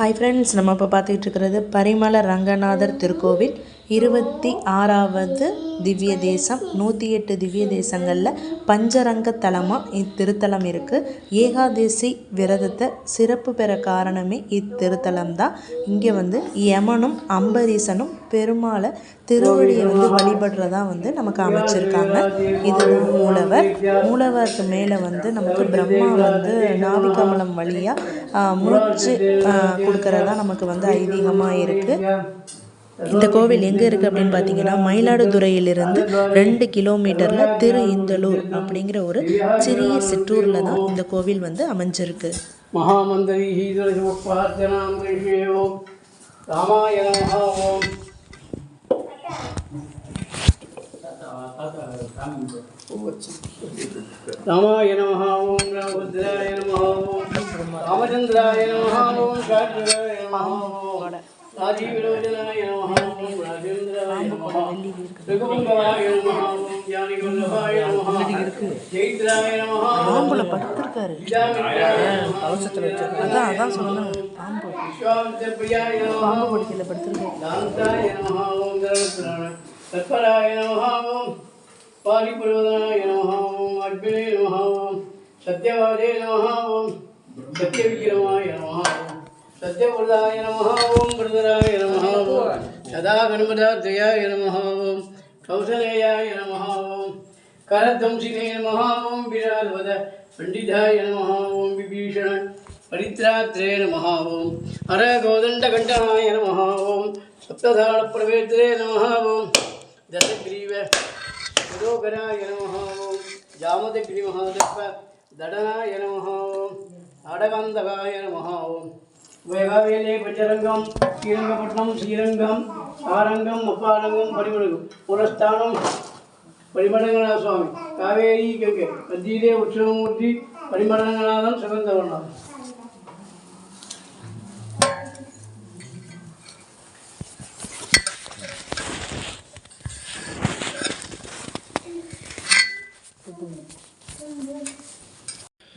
Hi friends நம்ம இப்போ பார்த்துக்கிட்டு இருக்கிறது பரிமள ரங்கநாதர் திருக்கோவில். இருபத்தி ஆறாவது திவ்ய தேசம் நூற்றி எட்டு திவ்ய தேசங்களில் பஞ்சரங்க தலமாக இத்திருத்தலம் இருக்குது ஏகாதேசி விரதத்தை சிறப்பு பெற காரணமே இத்திருத்தலம் தான் இங்கே வந்து யமனும் அம்பரீசனும் பெருமாளை திருவழியை வந்து வழிபடுறதா வந்து நமக்கு அமைச்சிருக்காங்க. இதுதான் மூலவர் மூலவருக்கு மேலே வந்து நமக்கு பிரம்மா வந்து நாவிகமலம் வழியாக முடிச்சு கொடுக்கறதா நமக்கு வந்து ஐதீகமாக இருக்குது இந்த கோவில் எங்கே இருக்குது அப்படின்னு பார்த்தீங்கன்னா மயிலாடுதுறையிலிருந்து ரெண்டு கிலோமீட்டரில் திரு இந்தலூர் அப்படிங்கிற ஒரு சிறிய சிற்றூரில் தான் இந்த கோவில் வந்து அமைஞ்சிருக்கு. ராமாய நமஹா ஓம் ராமபுத்ராய நமஹா ஓம் சாதி விரோஜனாய நமஹாம் ராஜேந்திராய நமஹாம் ரகுபங்கவாய நமஹாம் ஞானி வல்லபாய நமஹாம் ஜெயித்ராய நமஹாம் பாம்புல படுத்திருக்காரு கவசத்துல வச்சிருக்காரு அதான் அதான் சொல்லலாம் பாம்பு பாம்பு படுக்கையில படுத்திருக்காரு பாரிபுரோதனாய நமஹாம் அட்பிலே நமஹாம் சத்யவாதே நமஹாம் ஓம் சத்யவிக்ரமாய சத்யபுருதாய நம ஓம் பிரதராய நம ஓம் சதா கணபதாத்ரியாய நம ஓம் கௌசலேயாய நம ஓம் கரதம்சினே நம ஓம் விரால்வத பண்டிதாய நம ஓம் விபீஷணன் பரித்ராத்ரே நம ஓம் ஹர கோதண்ட கண்டனாய நம ஓம் சப்ததாள பிரவேத்ரே நம ஓம் தசகிரீவ புரோகராய நம ஓம் ஜாமதகிரி மகாதப்ப தடனாய நம அடகந்தகாய நம வேகாவேலே பச்சரங்கம் ஸ்ரீரங்கப்பட்டினம் ஸ்ரீரங்கம் சாரங்கம் முப்பாரங்கம் பரிமளங்கம். புரஸ்தானம் பரிமளங்கநாத சுவாமி. காவேரி கங்கை. மத்தியிலே உற்சவமூர்த்தி பரிமளங்கநாதன் சிவந்தவர்நாதன்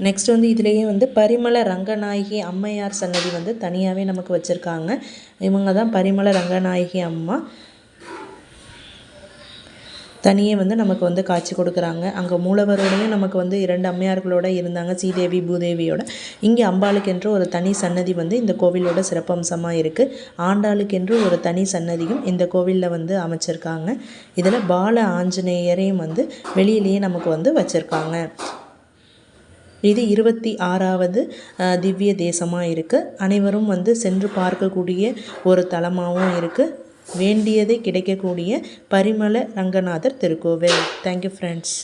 நெக்ஸ்ட் வந்து இதுலேயே வந்து பரிமள ரங்கநாயகி அம்மையார் சன்னதி வந்து தனியாகவே நமக்கு வச்சுருக்காங்க. இவங்க தான் பரிமள ரங்கநாயகி அம்மா. தனியே வந்து நமக்கு வந்து காட்சி கொடுக்குறாங்க. அங்கே மூலவரோடையும் நமக்கு வந்து இரண்டு அம்மையார்களோட இருந்தாங்க ஸ்ரீதேவி பூதேவியோட. இங்கே அம்பாளுக்கென்று ஒரு தனி சன்னதி வந்து இந்த கோவிலோட சிறப்பம்சமாக இருக்குது ஆண்டாளுக்கென்று ஒரு தனி சன்னதியும் இந்த கோவிலில் வந்து அமைச்சிருக்காங்க. இதில் பால ஆஞ்சநேயரையும் வந்து வெளியிலேயே நமக்கு வந்து வச்சுருக்காங்க. இது இருபத்தி ஆறாவது திவ்ய தேசமாக இருக்குது அனைவரும் வந்து சென்று பார்க்கக்கூடிய ஒரு தலமாகவும் இருக்குது வேண்டியதை கிடைக்கக்கூடிய பரிமள ரங்கநாதர் திருக்கோவில். Thank you friends